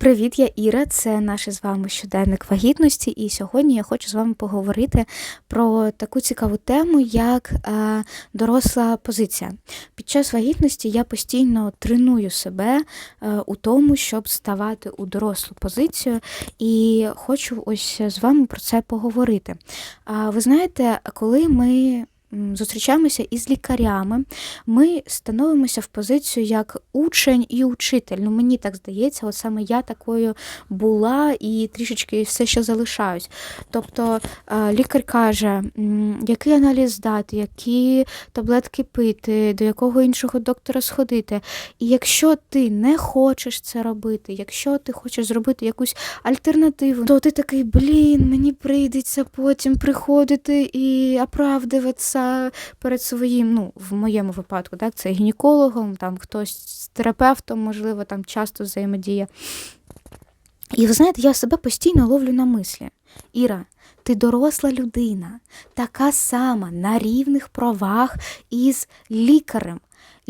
Привіт, я Іра. Це наш з вами щоденник вагітності. І сьогодні я хочу з вами поговорити про таку цікаву тему, як е, доросла позиція. Під час вагітності я постійно треную себе е, у тому, щоб ставати у дорослу позицію, і хочу ось з вами про це поговорити. А ви знаєте, коли ми зустрічаємося із лікарями, ми становимося в позицію як учень і учитель. Ну, мені так здається, от саме я такою була і трішечки все ще залишаюсь. Тобто е, лікар каже, який аналіз здати, які таблетки пити, до якого іншого доктора сходити. І якщо ти не хочеш це робити, якщо ти хочеш зробити якусь альтернативу, то ти такий, блін, мені прийдеться потім приходити і оправдуватися перед своїм, ну, в моєму випадку, так, це гінекологом, там хтось з терапевтом, можливо, там часто взаємодіє. І ви знаєте, я себе постійно ловлю на мислі. Іра, ти доросла людина, така сама на рівних правах із лікарем.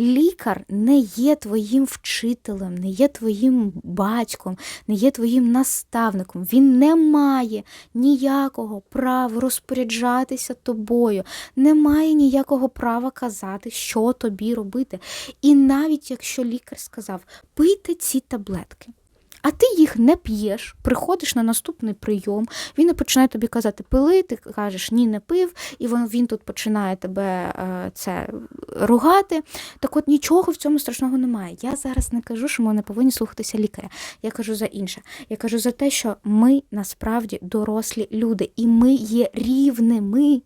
Лікар не є твоїм вчителем, не є твоїм батьком, не є твоїм наставником. Він не має ніякого права розпоряджатися тобою, не має ніякого права казати, що тобі робити. І навіть якщо лікар сказав, пийте ці таблетки. А ти їх не п'єш, приходиш на наступний прийом, він починає тобі казати пили, ти кажеш ні, не пив, і він, він тут починає тебе е, це ругати. Так от нічого в цьому страшного немає. Я зараз не кажу, що ми не повинні слухатися лікаря. Я кажу за інше. Я кажу за те, що ми насправді дорослі люди, і ми є рівними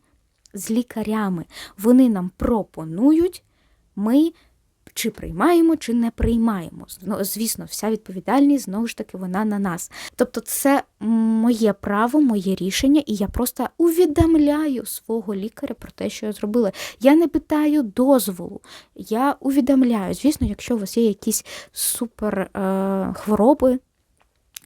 з лікарями. Вони нам пропонують, ми чи приймаємо, чи не приймаємо. Зно- Звісно, вся відповідальність знову ж таки вона на нас. Тобто, це моє право, моє рішення, і я просто увідомляю свого лікаря про те, що я зробила. Я не питаю дозволу, я увідомляю. Звісно, якщо у вас є якісь супер е, хвороби.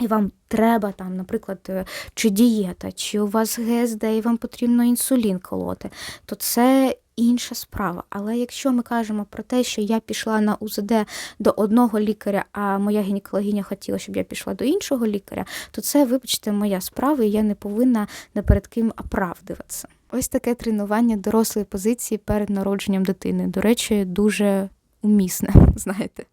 І вам треба там, наприклад, е, чи дієта, чи у вас ГСД, і вам потрібно інсулін колоти, то це інша справа. Але якщо ми кажемо про те, що я пішла на УЗД до одного лікаря, а моя гінекологиня хотіла, щоб я пішла до іншого лікаря, то це, вибачте, моя справа, і я не повинна не перед ким оправдуватися. Ось таке тренування дорослої позиції перед народженням дитини. До речі, дуже умісне, знаєте.